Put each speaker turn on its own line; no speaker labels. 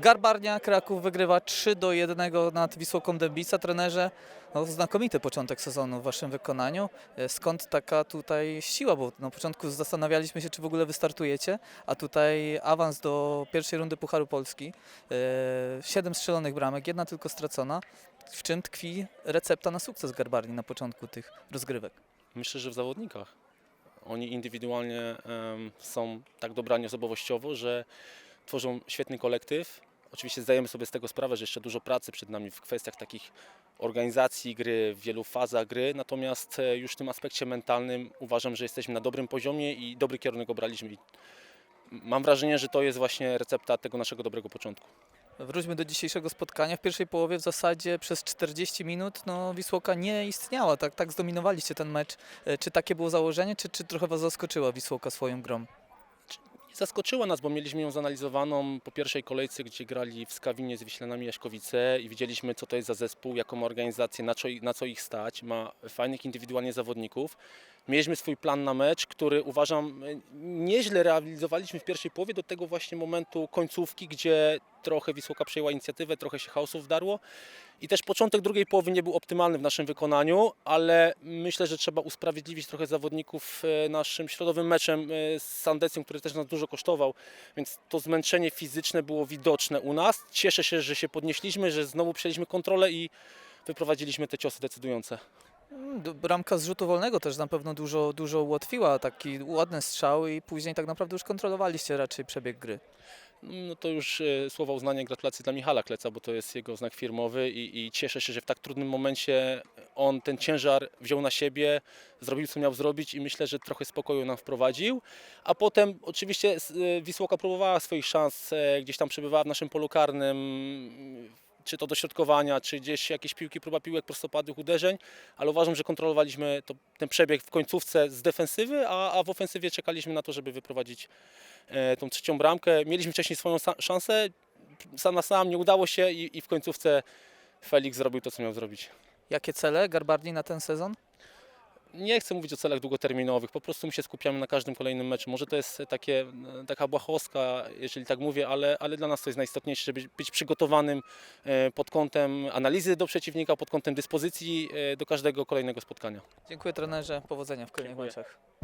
Garbarnia Kraków wygrywa 3 do 1 nad Wisłoką Dębica. Trenerze, no, znakomity początek sezonu w waszym wykonaniu. E, Skąd taka tutaj siła? Bo na początku zastanawialiśmy się, czy w ogóle wystartujecie, a tutaj awans do pierwszej rundy Pucharu Polski. E, Siedem strzelonych bramek, jedna tylko stracona. W czym tkwi recepta na sukces Garbarni na początku tych rozgrywek?
Myślę, że w zawodnikach. Oni indywidualnie em, są tak dobrani osobowościowo, że tworzą świetny kolektyw. Oczywiście zdajemy sobie z tego sprawę, że jeszcze dużo pracy przed nami w kwestiach takich organizacji gry, w wielu fazach gry, natomiast e, już w tym aspekcie mentalnym uważam, że jesteśmy na dobrym poziomie i dobry kierunek obraliśmy. I mam wrażenie, że to jest właśnie recepta tego naszego dobrego początku.
Wróćmy do dzisiejszego spotkania. W pierwszej połowie w zasadzie przez 40 minut no, Wisłoka nie istniała. Tak, tak zdominowaliście ten mecz. E, Czy takie było założenie, czy, czy trochę was zaskoczyła Wisłoka swoją grą?
Zaskoczyła nas, bo mieliśmy ją zanalizowaną po pierwszej kolejce, gdzie grali w Skawinie z Wiślanami Jaśkowice i widzieliśmy, co to jest za zespół, jaką organizację, na co, na co ich stać. Ma fajnych indywidualnie zawodników. Mieliśmy swój plan na mecz, który uważam e, nieźle realizowaliśmy w pierwszej połowie do tego właśnie momentu końcówki, gdzie trochę Wisłoka przejęła inicjatywę, trochę się chaosów wdarło. I też początek drugiej połowy nie był optymalny w naszym wykonaniu, ale myślę, że trzeba usprawiedliwić trochę zawodników e, naszym środowym meczem e, z Sandecją, który też nas dużo kosztował, więc to zmęczenie fizyczne było widoczne u nas. Cieszę się, że się podnieśliśmy, że znowu przejęliśmy kontrolę i wyprowadziliśmy te ciosy decydujące.
Bramka z rzutu wolnego też na pewno dużo, dużo ułatwiła. Taki ładny strzał i później tak naprawdę już kontrolowaliście raczej przebieg gry.
No to już e, słowa uznania, gratulacje dla Michala Kleca, bo to jest jego znak firmowy i, i cieszę się, że w tak trudnym momencie on ten ciężar wziął na siebie, zrobił co miał zrobić i myślę, że trochę spokoju nam wprowadził. A potem oczywiście e, Wisłoka próbowała swoich szans, e, gdzieś tam przebywała w naszym polu karnym, czy to dośrodkowania, czy gdzieś jakieś piłki, próba piłek prostopadłych uderzeń, ale uważam, że kontrolowaliśmy to, ten przebieg w końcówce z defensywy, a, a w ofensywie czekaliśmy na to, żeby wyprowadzić e, tą trzecią bramkę. Mieliśmy wcześniej swoją szansę, sam na sam nie udało się i, i w końcówce Felix zrobił to, co miał zrobić.
Jakie cele Garbarni na ten sezon?
Nie chcę mówić o celach długoterminowych, po prostu my się skupiamy na każdym kolejnym meczu. Może to jest takie, e, taka błahostka, jeżeli tak mówię, ale, ale dla nas to jest najistotniejsze, żeby być przygotowanym e, pod kątem analizy do przeciwnika, pod kątem dyspozycji e, do każdego kolejnego spotkania.
Dziękuję trenerze, powodzenia w kolejnych
Dziękuję.
meczach.